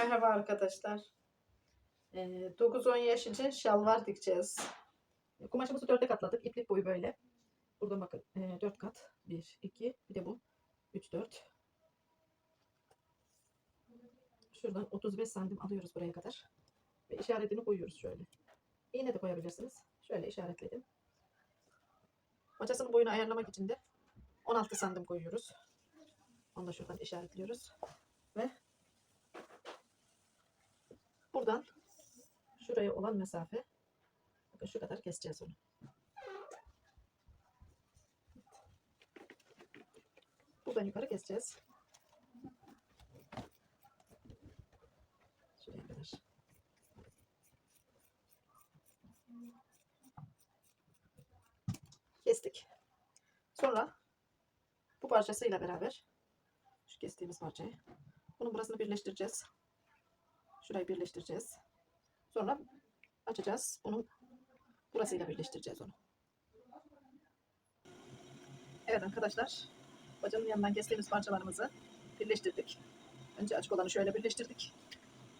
Merhaba arkadaşlar. Ee, 9-10 yaş için şalvar dikeceğiz. Kumaşımızı dörde katladık. İplik boyu böyle. Burada bakın 4 kat. 1, 2, bir de bu. 3, 4. Şuradan 35 santim alıyoruz buraya kadar. Ve işaretini koyuyoruz şöyle. İğne de koyabilirsiniz. Şöyle işaretledim. Paçasının boyunu ayarlamak için de 16 santim koyuyoruz. Onu da şuradan işaretliyoruz. Ve buradan şuraya olan mesafe şu kadar keseceğiz onu. Buradan yukarı keseceğiz. Şuraya kadar. Kestik. Sonra bu parçasıyla beraber şu kestiğimiz parçayı bunun burasını birleştireceğiz. Şurayı birleştireceğiz. Sonra açacağız. Bunun burasıyla birleştireceğiz onu. Evet arkadaşlar. Bacanın yanından kestiğimiz parçalarımızı birleştirdik. Önce açık olanı şöyle birleştirdik.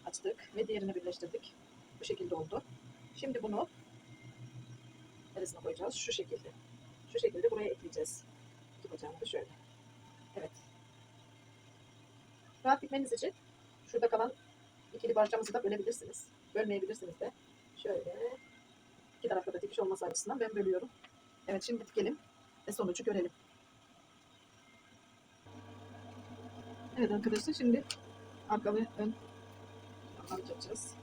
Açtık ve diğerini birleştirdik. Bu şekilde oldu. Şimdi bunu neresine koyacağız? Şu şekilde. Şu şekilde buraya ekleyeceğiz. İki şöyle. Evet. Rahat bitmeniz için şurada kalan ikili parçamızı da bölebilirsiniz. Bölmeyebilirsiniz de. Şöyle iki tarafta da dikiş olması açısından ben bölüyorum. Evet şimdi dikelim ve sonucu görelim. Evet arkadaşlar şimdi arka ve ön yapacağız.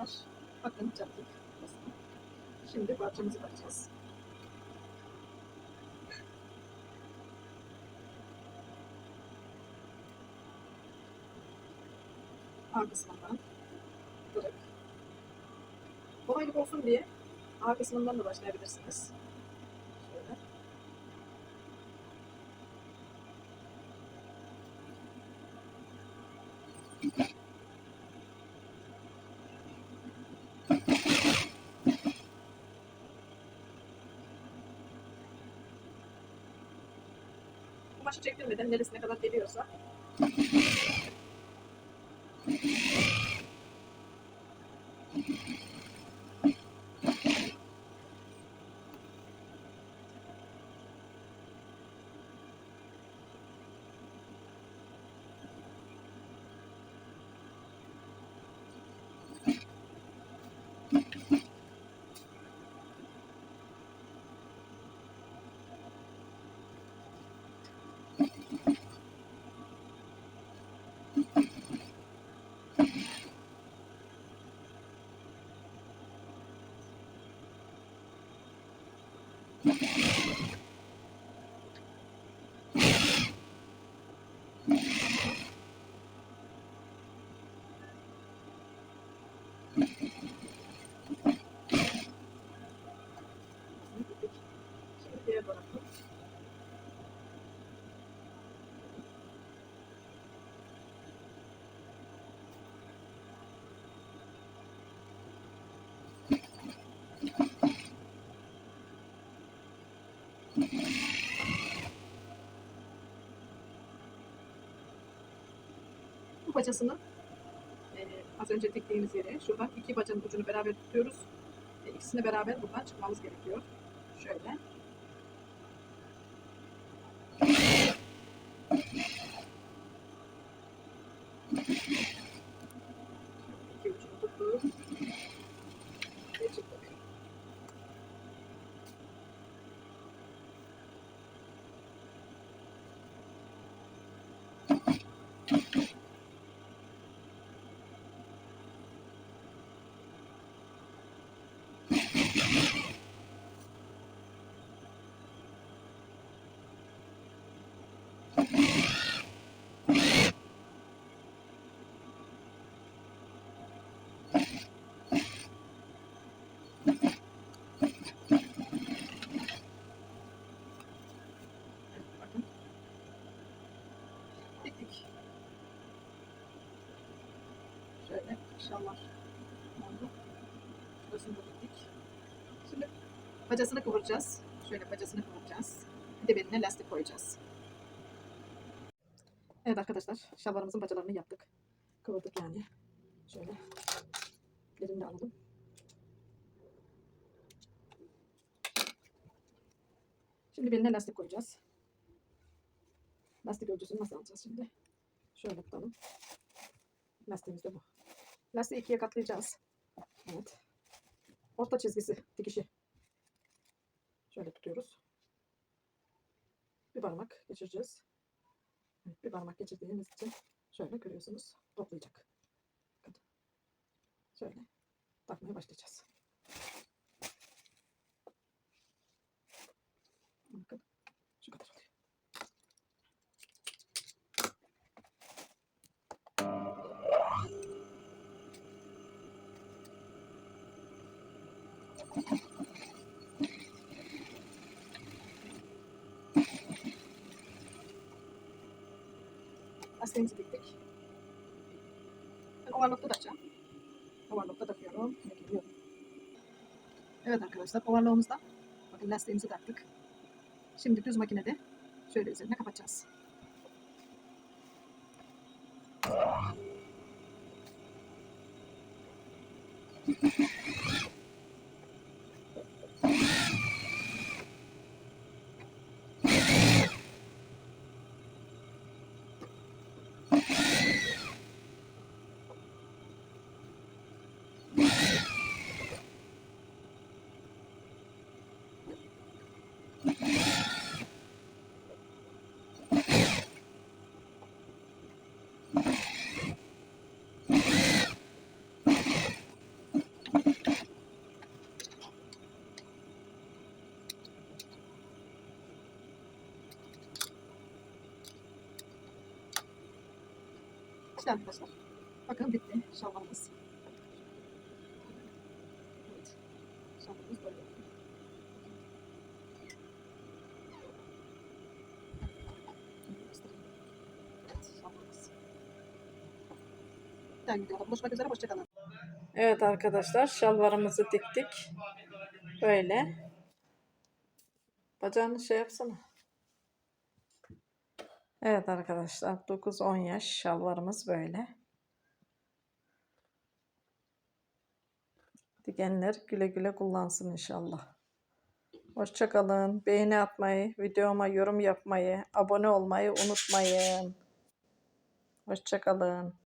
Arkadaşlar. Bakın yaptık. Şimdi parçamızı bakacağız. A kısmından direkt. Kolaylık olsun diye A kısmından da başlayabilirsiniz. Şöyle. Kumaşı çektirmeden neresine kadar geliyorsa Şimdi Bu bacasını e, az önce diktiğimiz yere şuradan iki bacanın ucunu beraber tutuyoruz. E, ikisini beraber buradan çıkmamız gerekiyor. Şöyle. İki ucunu tuttuk. Ve çıktık. İnşallah. Şurasını da diktik. Şimdi bacasını kıvıracağız. Şöyle bacasını kıvıracağız. Bir de beline lastik koyacağız. Evet arkadaşlar şalvarımızın bacalarını yaptık. Kıvırdık yani. Şöyle. Elimle alalım. Şimdi beline lastik koyacağız. Lastik ölçüsünü nasıl alacağız şimdi? Şöyle tutalım. Lastiğimiz de bu. Lastiği ikiye katlayacağız. Evet. Orta çizgisi dikişi. Şöyle tutuyoruz. Bir parmak geçireceğiz. Evet, bir parmak geçirdiğimiz için şöyle görüyorsunuz toplayacak. Şöyle takmaya başlayacağız. Bakın şu kadar oluyor. Lastiğimizi diktik. Ben overlock'ta takacağım. Overlock'ta takıyorum. geliyorum. Evet arkadaşlar overlock'umuzda bakın lastiğimizi taktık. Şimdi düz makinede şöyle üzerine kapatacağız. İşte arkadaşlar. Bakın bitti şalvarımız. Evet. Şalvarımız böyle. Evet arkadaşlar şalvarımızı diktik. Böyle. Bacağını şey yapsana. Evet arkadaşlar 9-10 yaş şalvarımız böyle. Dikenler güle güle kullansın inşallah. Hoşçakalın. Beğeni atmayı, videoma yorum yapmayı, abone olmayı unutmayın. Hoşçakalın.